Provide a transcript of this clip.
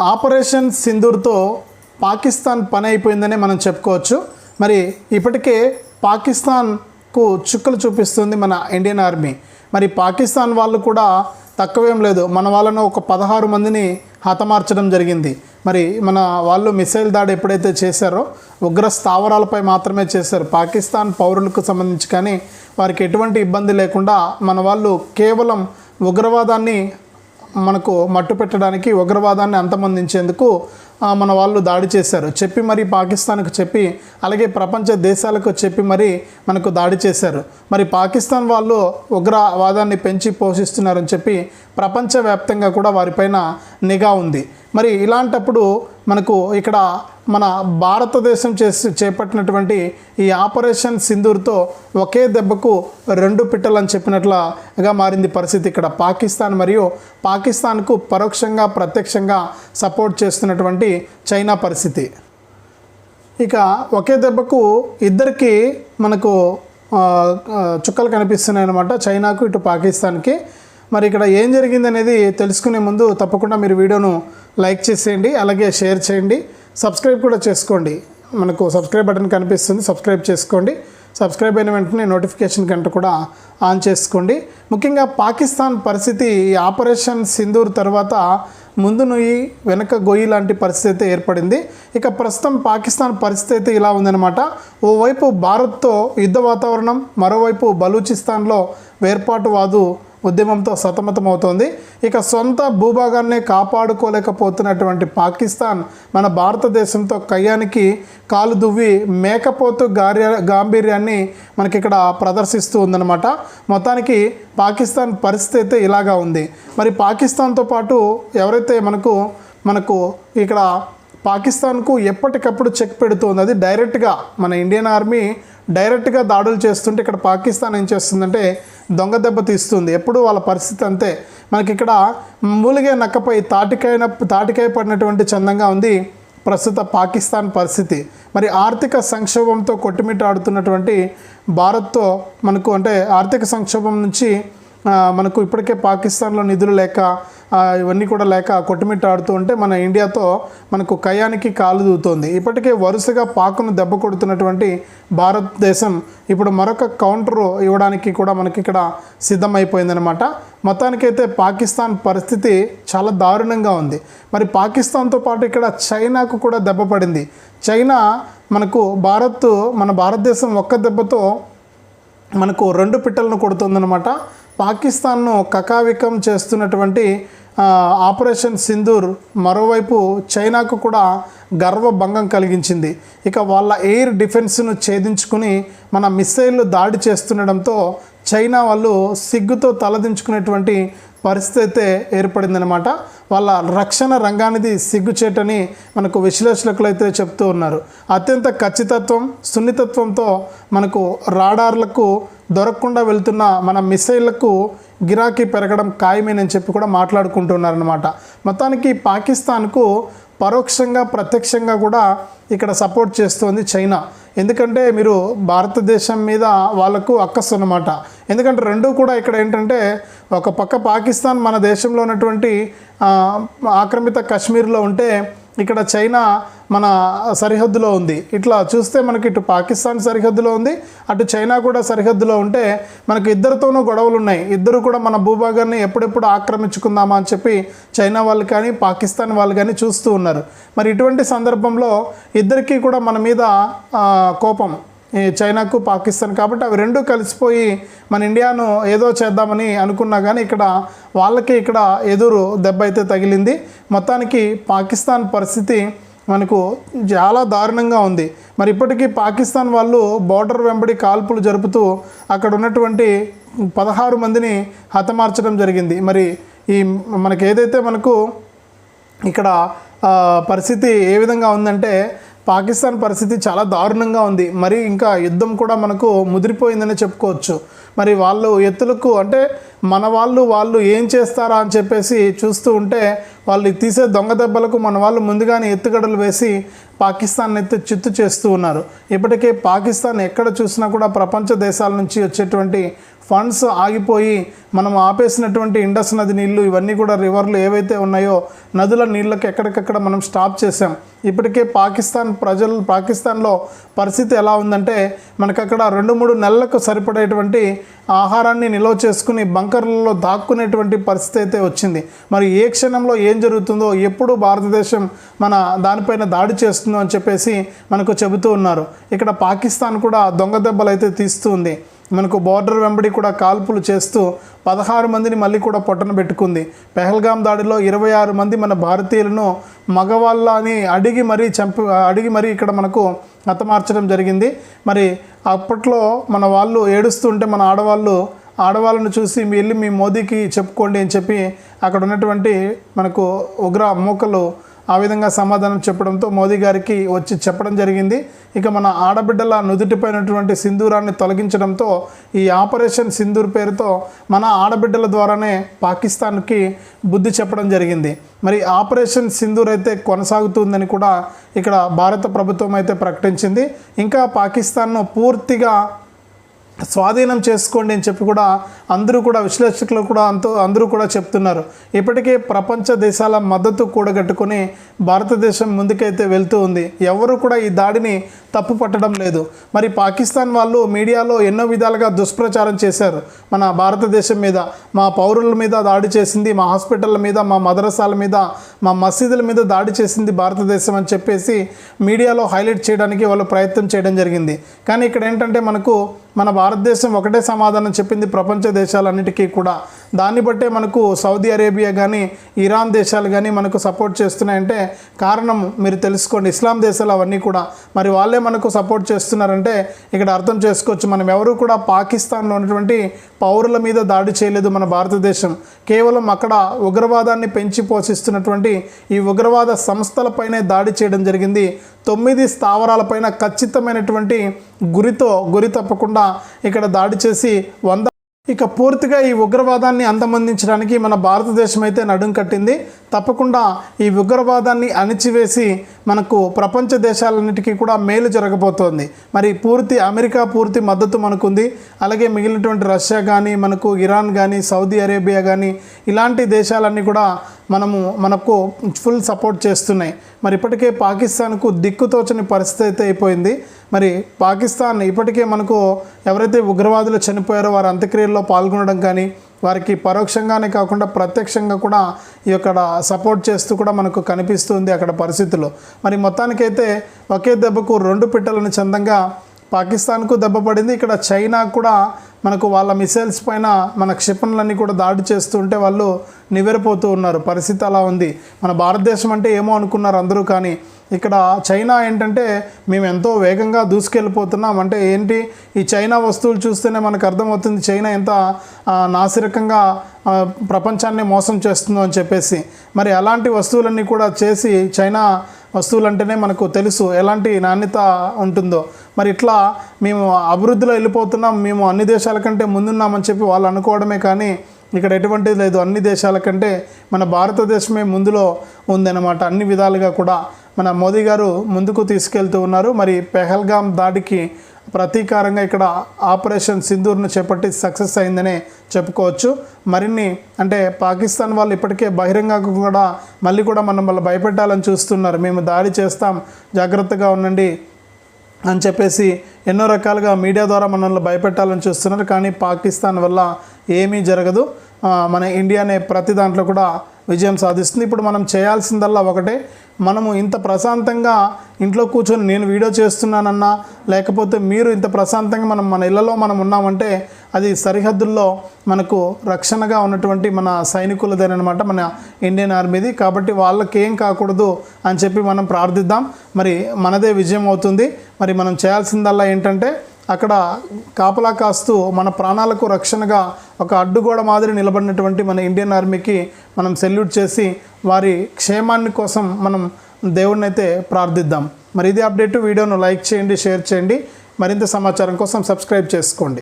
Operation సింధూర్తో Pakistan పని అయిపోయిందనే మనం చెప్పుకోవచ్చు. మరి ఇప్పటికే పాకిస్తాన్కు చుక్కలు చూపిస్తుంది మన ఇండియన్ ఆర్మీ. మరి పాకిస్తాన్ వాళ్ళు కూడా తక్కువేం లేదు. మన వాళ్ళను ఒక పదహారు మందిని హతమార్చడం జరిగింది. మరి మన వాళ్ళు మిసైల్ దాడి ఎప్పుడైతే చేశారో ఉగ్ర స్థావరాలపై మాత్రమే చేశారు. పాకిస్తాన్ పౌరులకు సంబంధించి కానీ వారికి ఎటువంటి ఇబ్బంది లేకుండా మన వాళ్ళు కేవలం ఉగ్రవాదాన్ని మనకు మట్టు పెట్టడానికి ఉగ్రవాదాన్ని అంతమొందించేందుకు మన వాళ్ళు దాడి చేశారు. చెప్పి మరి పాకిస్తాన్కు చెప్పి అలాగే ప్రపంచ దేశాలకు చెప్పి మరి మనకు దాడి చేశారు. మరి పాకిస్తాన్ వాళ్ళు ఉగ్రవాదాన్ని పెంచి పోషిస్తున్నారని చెప్పి ప్రపంచవ్యాప్తంగా కూడా వారిపైన నిఘా ఉంది. మరి ఇలాంటప్పుడు మనకు ఇక్కడ మన భారతదేశం చేసి చేపట్టినటువంటి ఈ ఆపరేషన్ సింధూర్తో ఒకే దెబ్బకు రెండు పిట్టలని చెప్పినట్లుగా మారింది పరిస్థితి ఇక్కడ. పాకిస్తాన్ మరియు పాకిస్తాన్కు పరోక్షంగా ప్రత్యక్షంగా సపోర్ట్ చేస్తున్నటువంటి చైనా పరిస్థితి. ఇక ఒకే దెబ్బకు ఇద్దరికి మనకు చుక్కలు కనిపిస్తున్నాయి అనమాట చైనాకు ఇటు పాకిస్తాన్కి. మరి ఇక్కడ ఏం జరిగింది అనేది తెలుసుకునే ముందు తప్పకుండా మీరు వీడియోను లైక్ చేసేయండి అలాగే షేర్ చేయండి. సబ్స్క్రైబ్ కూడా చేసుకోండి. మనకు సబ్స్క్రైబ్ బటన్ కనిపిస్తుంది. సబ్స్క్రైబ్ చేసుకోండి. సబ్స్క్రైబ్ అయిన వెంటనే నోటిఫికేషన్ గంట కూడా ఆన్ చేసుకోండి. ముఖ్యంగా పాకిస్తాన్ పరిస్థితి ఆపరేషన్ సింధూర్ తర్వాత ముందు నుయ్యి వెనక గొయ్యి లాంటి పరిస్థితి అయితే ఏర్పడింది. ఇక ప్రస్తుతం పాకిస్తాన్ పరిస్థితి అయితే ఇలా ఉందన్నమాట. ఓవైపు భారత్తో యుద్ధ వాతావరణం మరోవైపు బలూచిస్తాన్లో వేర్పాటువాదు ఉద్యమంతో సతమతమవుతోంది. ఇక సొంత భూభాగాన్నే కాపాడుకోలేకపోతున్నటువంటి పాకిస్తాన్ మన భారతదేశంతో కయ్యానికి కాలు దువ్వి మేకపోతు గార్య గాంభీర్యాన్ని మనకి ఇక్కడ ప్రదర్శిస్తూ ఉందన్నమాట. మొత్తానికి పాకిస్తాన్ పరిస్థితి అయితే ఇలాగా ఉంది. మరి పాకిస్తాన్తో పాటు ఎవరైతే మనకు మనకు ఇక్కడ పాకిస్తాన్కు ఎప్పటికప్పుడు చెక్ పెడుతుంది అది డైరెక్ట్గా మన ఇండియన్ ఆర్మీ డైరెక్ట్గా దాడులు చేస్తుంటే ఇక్కడ పాకిస్తాన్ ఏం చేస్తుందంటే దొంగ దెబ్బ తీస్తుంది. ఎప్పుడు వాళ్ళ పరిస్థితి అంతే. మనకి ఇక్కడ మూలిగే నక్కపై తాటికైన తాటికాయ పడినటువంటి చందంగా ఉంది ప్రస్తుత పాకిస్తాన్ పరిస్థితి. మరి ఆర్థిక సంక్షోభంతో కొట్టుమిట్టాడుతున్నటువంటి భారత్తో మనకు అంటే ఆర్థిక సంక్షోభం నుంచి మనకు ఇప్పటికే పాకిస్తాన్లో నిధులు లేక ఇవన్నీ కూడా లేక కొట్టుమిట్టాడుతూ ఉంటే మన ఇండియాతో మనకు కయానికి కాలు దూతోంది. ఇప్పటికే వరుసగా పాకును దెబ్బ కొడుతున్నటువంటి భారతదేశం ఇప్పుడు మరొక కౌంటర్ ఇవ్వడానికి కూడా మనకి ఇక్కడ సిద్ధమైపోయిందనమాట మొత్తానికైతే పాకిస్తాన్ పరిస్థితి చాలా దారుణంగా ఉంది. మరి పాకిస్తాన్తో పాటు ఇక్కడ చైనాకు కూడా దెబ్బ పడింది. చైనా మనకు భారత్ మన భారతదేశం ఒక్క దెబ్బతో మనకు రెండు పిట్టలను కొడుతుందన్నమాట. పాకిస్తాన్ను కకావికం చేస్తున్నటువంటి ఆపరేషన్ సింధూర్ మరోవైపు చైనాకు కూడా గర్వభంగం కలిగించింది. ఇక వాళ్ళ ఎయిర్ డిఫెన్స్ను ఛేదించుకుని మన మిస్సైళ్ళు దాడి చేస్తుండడంతో చైనా వాళ్ళు సిగ్గుతో తలదించుకునేటువంటి పరిస్థితి అయితే ఏర్పడిందనమాట వాళ్ళ రక్షణ రంగానిది సిగ్గుచేటని మనకు విశ్లేషకులు అయితే చెప్తూ ఉన్నారు. అత్యంత ఖచ్చితత్వం సున్నితత్వంతో మనకు రాడార్లకు దొరకకుండా వెళ్తున్న మన మిసైళ్ళకు గిరాకీ పెరగడం ఖాయమేనని చెప్పి కూడా మాట్లాడుకుంటున్నారనమాట మొత్తానికి పాకిస్తాన్కు పరోక్షంగా ప్రత్యక్షంగా కూడా ఇక్కడ సపోర్ట్ చేస్తోంది చైనా. ఎందుకంటే మీరు భారతదేశం మీద వాళ్ళకు అక్కస్ అన్నమాట. ఎందుకంటే రెండూ కూడా ఇక్కడ ఏంటంటే ఒక పక్క పాకిస్తాన్ మన దేశంలో ఉన్నటువంటి ఆక్రమిత కాశ్మీర్లో ఉంటే ఇక్కడ చైనా మన సరిహద్దులో ఉంది. ఇట్లా చూస్తే మనకి ఇటు పాకిస్తాన్ సరిహద్దులో ఉంది. అటు చైనా కూడా సరిహద్దులో ఉంటే మనకి ఇద్దరితోనూ గొడవలు ఉన్నాయి ఇద్దరు కూడా మన భూభాగాన్ని ఎప్పుడెప్పుడు ఆక్రమించుకుందామా అని చెప్పి చైనా వాళ్ళు కానీ పాకిస్తాన్ వాళ్ళు కానీ చూస్తూ ఉన్నారు. మరి ఇటువంటి సందర్భంలో ఇద్దరికీ కూడా మన మీద కోపం చైనాకు పాకిస్తాన్ కాబట్టి అవి రెండు కలిసిపోయి మన ఇండియాను ఏదో చేద్దామని అనుకున్నా కానీ ఇక్కడ వాళ్ళకి ఇక్కడ ఎదురు దెబ్బ అయితే తగిలింది. మొత్తానికి పాకిస్తాన్ పరిస్థితి మనకు చాలా దారుణంగా ఉంది. మరి ఇప్పటికీ పాకిస్తాన్ వాళ్ళు బోర్డర్ వెంబడి కాల్పులు జరుపుతూ అక్కడ ఉన్నటువంటి పదహారు మందిని హతమార్చడం జరిగింది. మరి ఈ మనకి ఏదైతే మనకు ఇక్కడ పరిస్థితి ఏ విధంగా ఉందంటే పాకిస్తాన్ పరిస్థితి చాలా దారుణంగా ఉంది. మరి ఇంకా యుద్ధం కూడా మనకు ముదిరిపోయిందని చెప్పుకోవచ్చు. మరి వాళ్ళు ఎత్తులకు అంటే మన వాళ్ళు వాళ్ళు ఏం చేస్తారా అని చెప్పేసి చూస్తూ ఉంటే వాళ్ళు తీసే దొంగ దెబ్బలకు మన వాళ్ళు ముందుగానే ఎత్తుగడలు వేసి పాకిస్తాన్ అయితే చిత్తు చేస్తూ ఉన్నారు. ఇప్పటికే పాకిస్తాన్ ఎక్కడ చూసినా కూడా ప్రపంచ దేశాల నుంచి వచ్చేటువంటి ఫండ్స్ ఆగిపోయి మనం ఆపేసినటువంటి ఇండస్ నది నీళ్ళు ఇవన్నీ కూడా రివర్లు ఏవైతే ఉన్నాయో నదుల నీళ్ళకి ఎక్కడికక్కడ మనం స్టాప్ చేసాం ఇప్పటికే పాకిస్తాన్ ప్రజలు పాకిస్తాన్లో పరిస్థితి ఎలా ఉందంటే మనకు అక్కడ రెండు మూడు నెలలకు సరిపడేటువంటి ఆహారాన్ని నిల్వ చేసుకుని బంకర్లలో దాక్కునేటువంటి పరిస్థితి అయితే వచ్చింది. మరి ఏ క్షణంలో ఏం జరుగుతుందో ఎప్పుడు భారతదేశం మన దానిపైన దాడి చేస్తుందో అని చెప్పేసి మనకు చెబుతూ ఉన్నారు. ఇక్కడ పాకిస్తాన్ కూడా దొంగ దెబ్బలు అయితే తీస్తూ ఉంది. మనకు బార్డర్ వెంబడి కూడా కాల్పులు చేస్తూ పదహారు మందిని మళ్ళీ కూడా పొట్టన పెట్టుకుంది. పెహల్గాం దాడిలో ఇరవై ఆరు మంది మన భారతీయులను మగవాళ్ళ అని అడిగి మరీ చంపి అడిగి మరీ ఇక్కడ మనకు హతమార్చడం జరిగింది. మరి అప్పట్లో మన వాళ్ళు ఏడుస్తుంటే మన ఆడవాళ్ళు ఆడవాళ్ళను చూసి మీ వెళ్ళి మీ మోదీకి చెప్పుకోండి అని చెప్పి అక్కడ ఉన్నటువంటి మనకు ఉగ్ర మూకలు ఆ విధంగా సమాధానం చెప్పడంతో మోదీ గారికి వచ్చి చెప్పడం జరిగింది. ఇక మన ఆడబిడ్డల నుదుటిపైనటువంటి సింధూరాన్ని తొలగించడంతో ఈ ఆపరేషన్ సింధూర్ పేరుతో మన ఆడబిడ్డల ద్వారానే పాకిస్తాన్కి బుద్ధి చెప్పడం జరిగింది. మరి ఆపరేషన్ సింధూర్ అయితే కొనసాగుతుందని కూడా ఇక్కడ భారత ప్రభుత్వం అయితే ప్రకటించింది. ఇంకా పాకిస్తాన్ను పూర్తిగా స్వాధీనం చేసుకోండి అని చెప్పి కూడా అందరూ కూడా విశ్లేషకులు కూడా అంతో అందరూ కూడా చెప్తున్నారు. ఇప్పటికే ప్రపంచ దేశాల మద్దతు కూడగట్టుకొని భారతదేశం ముందుకైతే వెళ్తూ ఉంది. ఎవరు కూడా ఈ దాడిని తప్పు పట్టడం లేదు. మరి పాకిస్తాన్ వాళ్ళు మీడియాలో ఎన్నో విధాలుగా దుష్ప్రచారం చేశారు. మన భారతదేశం మీద మా పౌరుల మీద దాడి చేసింది మా హాస్పిటళ్ళ మీద మా మదరసాల మీద మా మసీదుల మీద దాడి చేసింది భారతదేశం అని చెప్పేసి మీడియాలో హైలైట్ చేయడానికి వాళ్ళు ప్రయత్నం చేయడం జరిగింది. కానీ ఇక్కడ ఏంటంటే మనకు మన భారతదేశం ఒకటే సమాధానం చెప్పింది ప్రపంచ దేశాలన్నిటికీ కూడా. దాన్ని బట్టే మనకు సౌదీ అరేబియా కానీ ఇరాన్ దేశాలు కానీ మనకు సపోర్ట్ చేస్తున్నాయంటే కారణం మీరు తెలుసుకోండి. ఇస్లాం దేశాలు అవన్నీ కూడా. మరి వాళ్ళే మనకు సపోర్ట్ చేస్తున్నారంటే ఇక్కడ అర్థం చేసుకోవచ్చు. మనం ఎవరు కూడా పాకిస్తాన్లో ఉన్నటువంటి పౌరుల మీద దాడి చేయలేదు మన భారతదేశం. కేవలం అక్కడ ఉగ్రవాదాన్ని పెంచి పోషిస్తున్నటువంటి ఈ ఉగ్రవాద సంస్థలపైనే దాడి చేయడం జరిగింది. తొమ్మిది స్థావరాలపైన ఖచ్చితమైనటువంటి గురితో గురి తప్పకుండా ఇక్కడ దాడి చేసి వంద ఇక పూర్తిగా ఈ ఉగ్రవాదాన్ని అంతమందించడానికి మన భారతదేశం అయితే నడుం కట్టింది. తప్పకుండా ఈ ఉగ్రవాదాన్ని అణిచివేసి మనకు ప్రపంచ దేశాలన్నిటికీ కూడా మేలు జరగబోతోంది. మరి పూర్తి అమెరికా పూర్తి మద్దతు మనకుంది. అలాగే మిగిలినటువంటి రష్యా కానీ మనకు ఇరాన్ కానీ సౌదీ అరేబియా కానీ ఇలాంటి దేశాలన్నీ కూడా మనము మనకు ఫుల్ సపోర్ట్ చేస్తున్నాయి. మరి ఇప్పటికే పాకిస్తాన్కు దిక్కుతోచని పరిస్థితి అయితే అయిపోయింది. మరి పాకిస్తాన్ ఇప్పటికే మనకు ఎవరైతే ఉగ్రవాదులు చనిపోయారో వారి అంత్యక్రియల్లో పాల్గొనడం కానీ వారికి పరోక్షంగానే కాకుండా ప్రత్యక్షంగా కూడా ఈ అక్కడ సపోర్ట్ చేస్తూ కూడా మనకు కనిపిస్తుంది అక్కడ పరిస్థితులు. మరి మొత్తానికైతే ఒకే దెబ్బకు రెండు పిట్టలను చందంగా పాకిస్తాన్కు దెబ్బ పడింది ఇక్కడ చైనా కూడా మనకు వాళ్ళ మిసైల్స్ పైన మన క్షిపణులన్నీ కూడా దాడి చేస్తుంటే వాళ్ళు నివ్వెరపోతూ ఉన్నారు. పరిస్థితి అలా ఉంది. మన భారతదేశం అంటే ఏమో అనుకున్నారు అందరూ కానీ ఇక్కడ చైనా ఏంటంటే మేము ఎంతో వేగంగా దూసుకెళ్ళిపోతున్నాం. అంటే ఏంటి? ఈ చైనా వస్తువులు చూస్తేనే మనకు అర్థమవుతుంది చైనా ఎంత నాసిరకంగా ప్రపంచాన్ని మోసం చేస్తుందో అని చెప్పేసి. మరి అలాంటి వస్తువులన్నీ కూడా చేసి చైనా వస్తువులు అంటేనే మనకు తెలుసు ఎలాంటి నాణ్యత ఉంటుందో. మరి ఇట్లా మేము అభివృద్ధిలో వెళ్ళిపోతున్నాం మేము అన్ని దేశాల కంటే ముందున్నామని చెప్పి వాళ్ళు అనుకోవడమే కానీ ఇక్కడ ఎటువంటిది లేదు. అన్ని దేశాల కంటే మన భారతదేశమే ముందులో ఉందన్నమాట. అన్ని విధాలుగా కూడా మన మోదీ గారు ముందుకు తీసుకెళ్తూ ఉన్నారు. మరి పెహల్గాం దాడికి ప్రతీకారంగా ఇక్కడ ఆపరేషన్ సింధూర్ను చేపట్టి సక్సెస్ అయిందనే చెప్పుకోవచ్చు. మరిన్ని అంటే పాకిస్తాన్ వాళ్ళు ఇప్పటికే బహిరంగంగా కూడా మళ్ళీ కూడా మనం వాళ్ళు భయపెట్టాలని చూస్తున్నారు. మేము దాడి చేస్తాం జాగ్రత్తగా ఉండండి అని చెప్పేసి ఎన్నో రకాలుగా మీడియా ద్వారా మనల్ని భయపెట్టాలని చూస్తున్నారు. కానీ పాకిస్తాన్ వల్ల ఏమీ జరగదు. మన మన ఇండియానే ప్రతి దాంట్లో కూడా విజయం సాధిస్తుంది. ఇప్పుడు మనం చేయాల్సిందల్లా ఒకటే. మనము ఇంత ప్రశాంతంగా ఇంట్లో కూర్చొని నేను వీడియో చేస్తున్నానన్నా లేకపోతే మీరు ఇంత ప్రశాంతంగా మనం మన ఇళ్ళలో మనం ఉన్నామంటే అది సరిహద్దుల్లో మనకు రక్షణగా ఉన్నటువంటి మన సైనికులదేనమాట మన ఇండియన్ ఆర్మీది. కాబట్టి వాళ్ళకి ఏం కాకూడదు అని చెప్పి మనం ప్రార్థిద్దాం. మరి మనదే విజయం అవుతుంది. మరి మనం చేయాల్సిందల్లా ఏంటంటే అక్కడ కాపలా కాస్తూ మన ప్రాణాలకు రక్షణగా ఒక అడ్డుగోడ మాదిరి నిలబడినటువంటి మన ఇండియన్ ఆర్మీకి మనం సెల్యూట్ చేసి వారి క్షేమాన్ని కోసం మనం దేవుణ్ణైతే ప్రార్థిద్దాం. మరి ఇది అప్డేట్ వీడియోను లైక్ చేయండి షేర్ చేయండి. మరింత సమాచారం కోసం సబ్స్క్రైబ్ చేసుకోండి.